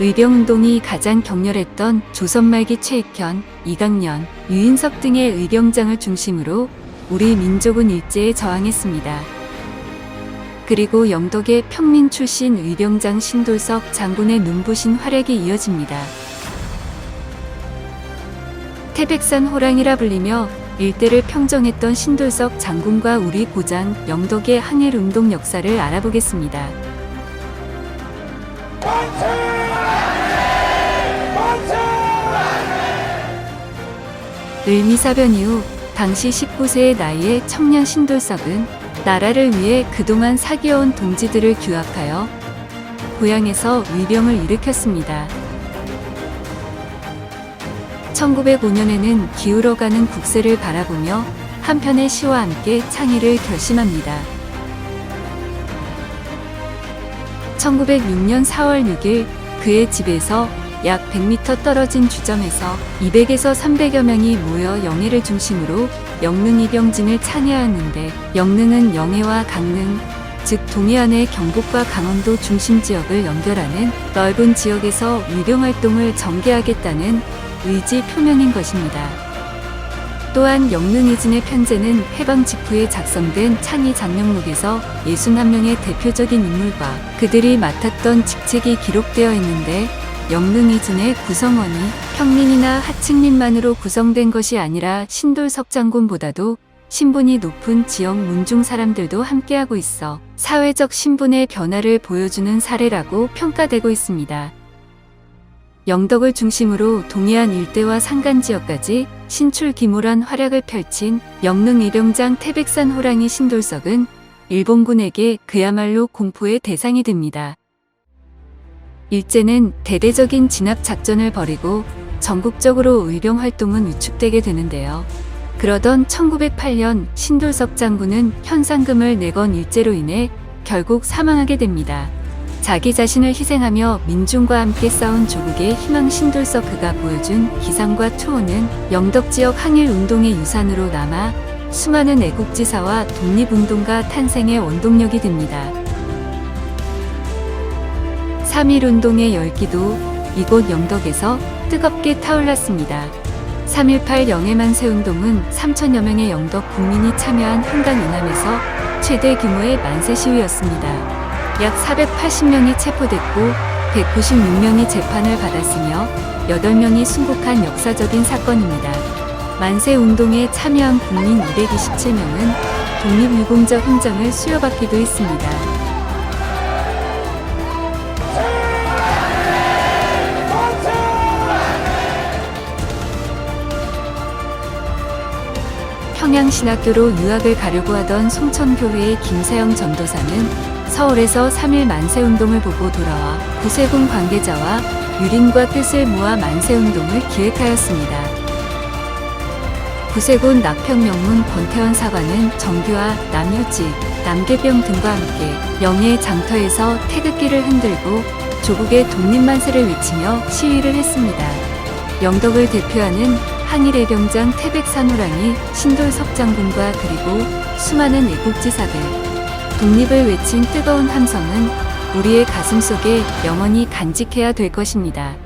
의병운동이 가장 격렬했던 조선 말기 최익현, 이강년, 유인석 등의 의병장을 중심으로 우리 민족은 일제에 저항했습니다. 그리고 영덕의 평민 출신 의병장 신돌석 장군의 눈부신 활약이 이어집니다. 태백산 호랑이라 불리며 일대를 평정했던 신돌석 장군과 우리 고장 영덕의 항일 운동 역사를 알아보겠습니다. 을미사변 이후 당시 19세의 나이에 청년 신돌석은 나라를 위해 그동안 사귀어온 동지들을 규합하여 고향에서 위병을 일으켰습니다. 1905년에는 기울어가는 국세를 바라보며 한편의 시와 함께 창의를 결심합니다. 1906년 4월 6일 그의 집에서 약 100m 떨어진 주점에서 200에서 300여 명이 모여 영해를 중심으로 영릉 이병진을 찬양하였는데 영릉은 영해와 강릉, 즉 동해안의 경북과 강원도 중심 지역을 연결하는 넓은 지역에서 위병 활동을 전개하겠다는 의지 표명인 것입니다. 또한 영릉 이진의 편제는 해방 직후에 작성된 창의 장명록에서 61명의 대표적인 인물과 그들이 맡았던 직책이 기록되어 있는데 영릉이진의 구성원이 평민이나 하층민만으로 구성된 것이 아니라 신돌석 장군보다도 신분이 높은 지역 문중 사람들도 함께하고 있어 사회적 신분의 변화를 보여주는 사례라고 평가되고 있습니다. 영덕을 중심으로 동해안 일대와 산간 지역까지 신출기몰한 활약을 펼친 영릉 이병장 태백산 호랑이 신돌석은 일본군에게 그야말로 공포의 대상이 됩니다. 일제는 대대적인 진압 작전을 벌이고 전국적으로 의병 활동은 위축되게 되는데요. 그러던 1908년 신돌석 장군은 현상금을 내건 일제로 인해 결국 사망하게 됩니다. 자기 자신을 희생하며 민중과 함께 싸운 조국의 희망 신돌석 그가 보여준 기상과 초호는 영덕 지역 항일 운동의 유산으로 남아 수많은 애국지사와 독립운동가 탄생의 원동력이 됩니다. 3.1운동의 열기도 이곳 영덕에서 뜨겁게 타올랐습니다. 3.18 영해만 세운동은 3천여 명의 영덕 국민이 참여한 한강 이남에서 최대 규모의 만세 시위였습니다. 약 480명이 체포됐고 196명이 재판을 받았으며 8명이 순국한 역사적인 사건입니다. 만세 운동에 참여한 국민 227명은 독립유공자 훈장을 수여받기도 했습니다. 평양신학교로 유학을 가려고 하던 송천교회의 김세영 전도사는 서울에서 3일 만세운동을 보고 돌아와 구세군 관계자와 유린과 뜻을 모아 만세운동을 기획하였습니다. 구세군 낙평명문 권태원 사관은 정규와 남효지, 남계병 등과 함께 영해 장터에서 태극기를 흔들고 조국의 독립만세를 외치며 시위를 했습니다. 영덕을 대표하는 항일해병장 태백산호랑이 신돌석 장군과 그리고 수많은 애국지사들 독립을 외친 뜨거운 함성은 우리의 가슴 속에 영원히 간직해야 될 것입니다.